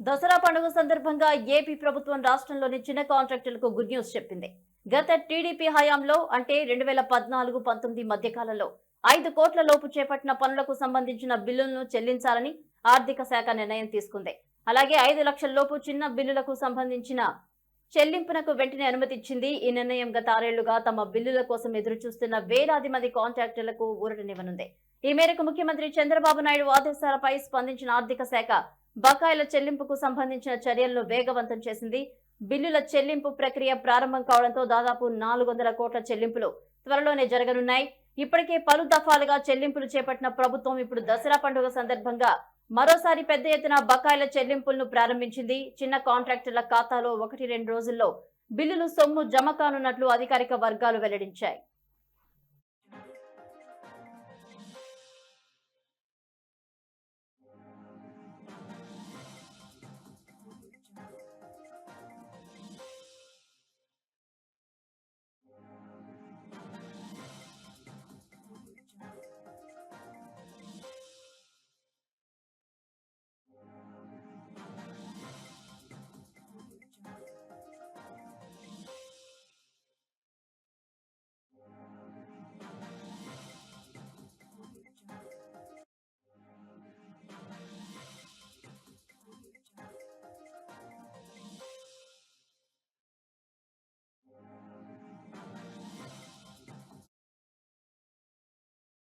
దసరా పండుగ సందర్భంగా ఏపీ ప్రభుత్వం రాష్ట్రంలోని చిన్న కాంట్రాక్టులకు గుడ్ న్యూస్ చెప్పింది. గత టీడీపీ హయాంలో అంటే రెండు వేల పద్నాలుగు పంతొమ్మిది మధ్యకాలంలో ఐదు కోట్ల లోపు చేపట్టిన పనులకు సంబంధించిన బిల్లులను చెల్లించాలని ఆర్థిక శాఖ నిర్ణయం తీసుకుంది. అలాగే ఐదు లక్షల లోపు చిన్న బిల్లులకు సంబంధించిన చెల్లింపునకు వెంటనే అనుమతిచ్చింది. ఈ నిర్ణయం గత ఆరేళ్ళుగా తమ బిల్లుల కోసం ఎదురు చూస్తున్న వేలాది మంది కాంట్రాక్టర్లకు ఊరటనివ్వనుంది ఈ మేరకు ముఖ్యమంత్రి చంద్రబాబు నాయుడు ఆదేశాలపై స్పందించిన ఆర్థిక శాఖ బకాయిల చెల్లింపుకు సంబంధించిన చర్యలను వేగవంతం చేసింది. బిల్లుల చెల్లింపు ప్రక్రియ ప్రారంభం కావడంతో దాదాపు నాలుగు వందల కోట్ల చెల్లింపులు త్వరలోనే జరగనున్నాయి. ఇప్పటికే పలు దఫాలుగా చెల్లింపులు చేపట్టిన ప్రభుత్వం ఇప్పుడు దసరా పండుగ సందర్భంగా మరోసారి పెద్ద ఎత్తున బకాయిల చెల్లింపులను ప్రారంభించింది. చిన్న కాంట్రాక్టర్ల ఖాతాలో ఒకటి రెండు రోజుల్లో బిల్లులు సొమ్ము జమ కానున్నట్లు అధికారిక వర్గాలు వెల్లడించాయి.